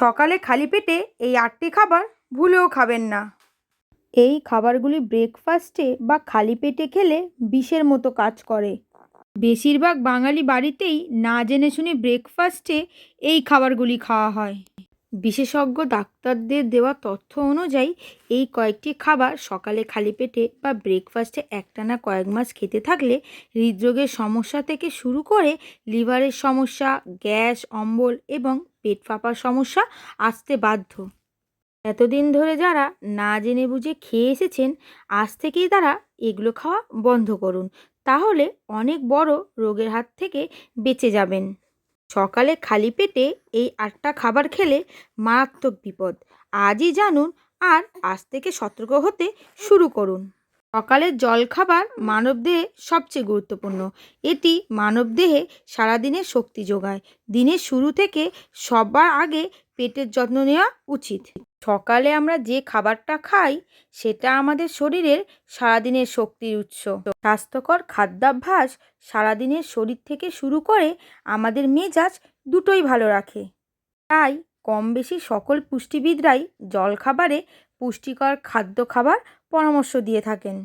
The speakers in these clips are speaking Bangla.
সকালে খালি পেটে এই আটটি খাবার ভুলেও খাবেন না। এই খাবারগুলি ব্রেকফাস্টে বা খালি পেটে খেলে বিষের মতো কাজ করে। বেশিরভাগ বাঙালি বাড়িতেই না জেনে শুনে ব্রেকফাস্টে এই খাবারগুলি খাওয়া হয়। বিশেষজ্ঞ ডাক্তারদের দেওয়া তথ্য অনুযায়ী এই কয়েকটি খাবার সকালে খালি পেটে বা ব্রেকফাস্টে একটানা কয়েক মাস খেতে থাকলে হৃদরোগের সমস্যা থেকে শুরু করে লিভারের সমস্যা, গ্যাস, অম্বল এবং পেট ফাঁপার সমস্যা আসতে বাধ্য। এতদিন ধরে যারা না জেনে বুঝে খেয়ে এসেছেন, আজ থেকেই তারা এগুলো খাওয়া বন্ধ করুন। তাহলে অনেক বড় রোগের হাত থেকে বেঁচে যাবেন। সকালে খালি পেটে এই আটটা খাবার খেলে মারাত্মক বিপদ। আজই জানুন আর আজ থেকে সতর্ক হতে শুরু করুন। সকালের জলখাবার মানবদেহে সবচেয়ে গুরুত্বপূর্ণ। এটি মানবদেহে সারাদিনের শক্তি যোগায়। দিনের শুরু থেকে সবার আগে পেটের যত্ন নেওয়া উচিত। সকালে আমরা যে খাবারটা খাই, সেটা আমাদের শরীরের সারাদিনের শক্তির উৎস। স্বাস্থ্যকর খাদ্যাভ্যাস সারাদিনের শরীর থেকে শুরু করে আমাদের মেজাজ দুটোই ভালো রাখে। তাই কম বেশি সকল পুষ্টিবিদরাই জলখাবারে পুষ্টিকর খাদ্য খাবার পরামর্শ দিয়ে থাকেন।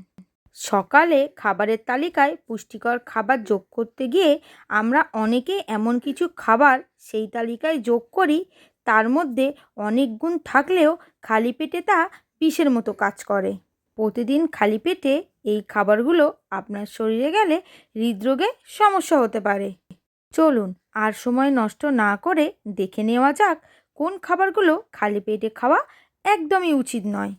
সকালে খাবারের তালিকায় পুষ্টিকর খাবার যোগ করতে গিয়ে আমরা অনেকে এমন কিছু খাবার সেই তালিকায় যোগ করি, তার মধ্যে অনেক গুণ থাকলেও খালি পেটে তা বিষের মতো কাজ করে। প্রতিদিন খালি পেটে এই খাবারগুলো আপনার শরীরে গেলে হৃদরোগে সমস্যা হতে পারে। চলুন আর সময় নষ্ট না করে দেখে নেওয়া যাক কোন খাবারগুলো খালি পেটে খাওয়া একদমই উচিত নয়।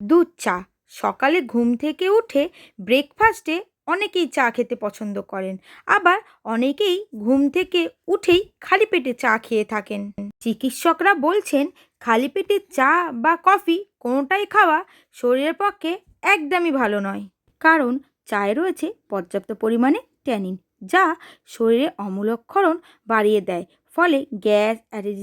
দুধ চা সকালে ঘুম থেকে উঠে ব্রেকফাস্টে অনেকেই চা খেতে পছন্দ করেন। আবার অনেকেই ঘুম থেকে উঠেই খালি পেটে চা খেয়ে থাকেন। চিকিৎসকরা বলছেন, খালি পেটে চা বা কফি কোনোটাই খাওয়া শরীরের পক্ষে একদমই ভালো নয়। কারণ চায়ে রয়েছে পর্যাপ্ত পরিমাণে ট্যানিন যা শরীরে অম্লক্ষরণ বাড়িয়ে দেয়। ফলে গ্যাস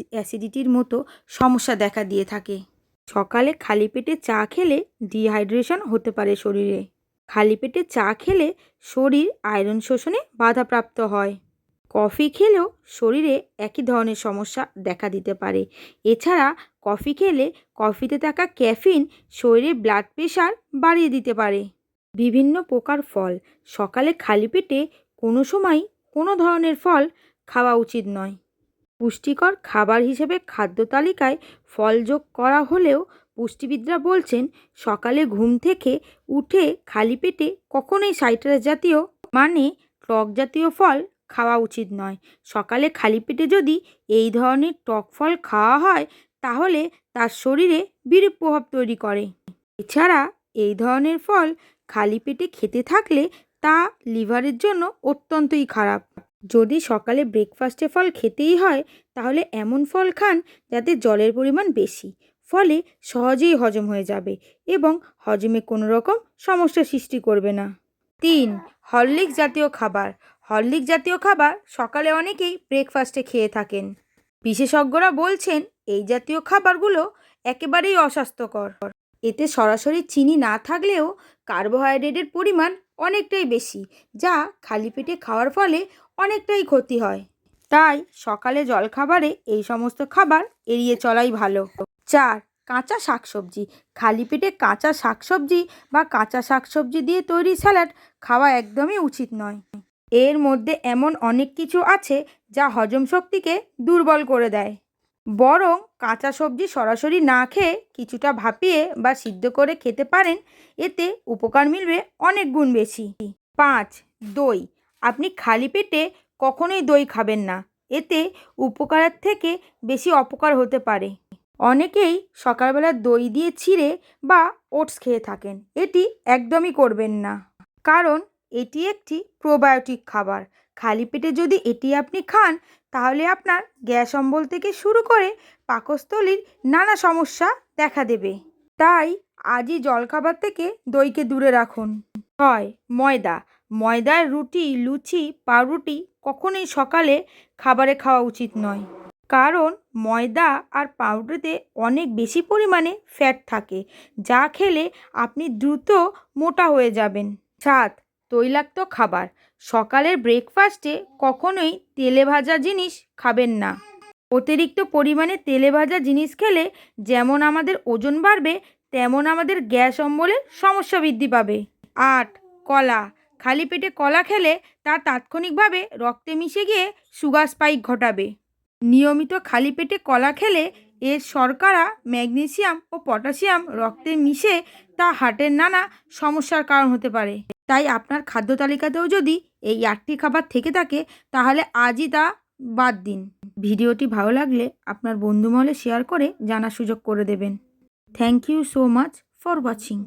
অ্যাসিডিটির মতো সমস্যা দেখা দিয়ে থাকে। সকালে খালি পেটে চা খেলে ডিহাইড্রেশন হতে পারে শরীরে। খালি পেটে চা খেলে শরীর আয়রন শোষণে বাধাপ্রাপ্ত হয়। কফি খেলেও শরীরে একই ধরনের সমস্যা দেখা দিতে পারে। এছাড়া কফি খেলে কফিতে থাকা ক্যাফিন শরীরে ব্লাড প্রেশার বাড়িয়ে দিতে পারে। বিভিন্ন প্রকার ফল, সকালে খালি পেটে কোনো সময় কোনো ধরনের ফল খাওয়া উচিত নয়। পুষ্টিকর খাবার হিসেবে খাদ্য তালিকায় ফল যোগ করা হলেও পুষ্টিবিদরা বলছেন, সকালে ঘুম থেকে উঠে খালি পেটে কখনোই সাইট্রাস জাতীয় মানে টক জাতীয় ফল খাওয়া উচিত নয়। সকালে খালি পেটে যদি এই ধরনের টক ফল খাওয়া হয়, তাহলে তার শরীরে বিরূপ প্রভাব তৈরি করে। এছাড়া এই ধরনের ফল খালি পেটে খেতে থাকলে তা লিভারের জন্য অত্যন্তই খারাপ। যদি সকালে ব্রেকফাস্টে ফল খেতেই হয়, তাহলে এমন ফল খান যাতে জলের পরিমাণ বেশি। ফলে সহজেই হজম হয়ে যাবে এবং হজমে কোনো রকম সমস্যা সৃষ্টি করবে না। তিন, হরলিক্স জাতীয় খাবার। হরলিক্স জাতীয় খাবার সকালে অনেকেই ব্রেকফাস্টে খেয়ে থাকেন। বিশেষজ্ঞরা বলছেন, এই জাতীয় খাবারগুলো একেবারেই অস্বাস্থ্যকর। এতে সরাসরি চিনি না থাকলেও কার্বোহাইড্রেটের পরিমাণ অনেকটাই বেশি, যা খালি পেটে খাওয়ার ফলে অনেকটাই ক্ষতি হয়। তাই সকালে জলখাবারে এই সমস্ত খাবার এড়িয়ে চলাই ভালো। চার, কাঁচা শাকসবজি। খালি পেটে কাঁচা শাকসবজি বা কাঁচা শাকসবজি দিয়ে তৈরি স্যালাড খাওয়া একদমই উচিত নয়। এর মধ্যে এমন অনেক কিছু আছে যা হজম শক্তিকে দুর্বল করে দেয়। বরং কাঁচা সবজি সরাসরি না খেয়ে কিছুটা ভাপিয়ে বা সিদ্ধ করে খেতে পারেন, এতে উপকার মিলবে অনেক গুণ বেশি। পাঁচ, দই। আপনি খালি পেটে কখনোই দই খাবেন না, এতে উপকারের থেকে বেশি অপকার হতে পারে। অনেকেই সকালবেলা দই দিয়ে ছিঁড়ে বা ওটস খেয়ে থাকেন, এটি একদমই করবেন না। কারণ এটি একটি প্রোবায়োটিক খাবার খালি পেটে যদি এটি আপনি খান, তাহলে আপনার গ্যাস অম্বল থেকে শুরু করে পাকস্থলীর নানা সমস্যা দেখা দেবে। তাই আজই জলখাবার থেকে দইকে দূরে রাখুন। ছয় ময়দা। ময়দার রুটি, লুচি, পাউরুটি কখনোই সকালে খাবারে খাওয়া উচিত নয়। কারণ ময়দা আর পাউরুটিতে অনেক বেশি পরিমাণে ফ্যাট থাকে, যা খেলে আপনি দ্রুত মোটা হয়ে যাবেন। সাত তৈলাক্ত খাবার। সকালের ব্রেকফাস্টে কখনোই তেলে ভাজা জিনিস খাবেন না। অতিরিক্ত পরিমাণে তেলে ভাজা জিনিস খেলে যেমন আমাদের ওজন বাড়বে, তেমন আমাদের গ্যাস অম্বলের সমস্যা বৃদ্ধি পাবে। আট, কলা। খালি পেটে কলা খেলে তা তাৎক্ষণিকভাবে রক্তে মিশে গিয়ে সুগার স্পাইক ঘটাবে। নিয়মিত খালি পেটে কলা খেলে এর শর্করা, ম্যাগনেসিয়াম ও পটাশিয়াম রক্তে মিশে তা হার্টের নানা সমস্যার কারণ হতে পারে। তাই আপনার খাদ্য তালিকাতেও যদি এই আটটি খাবার থেকে থাকে, তাহলে আজই তা বাদ দিন। ভিডিওটি ভালো লাগলে আপনার বন্ধুমহলে শেয়ার করে জানার সুযোগ করে দেবেন। Thank you so much for watching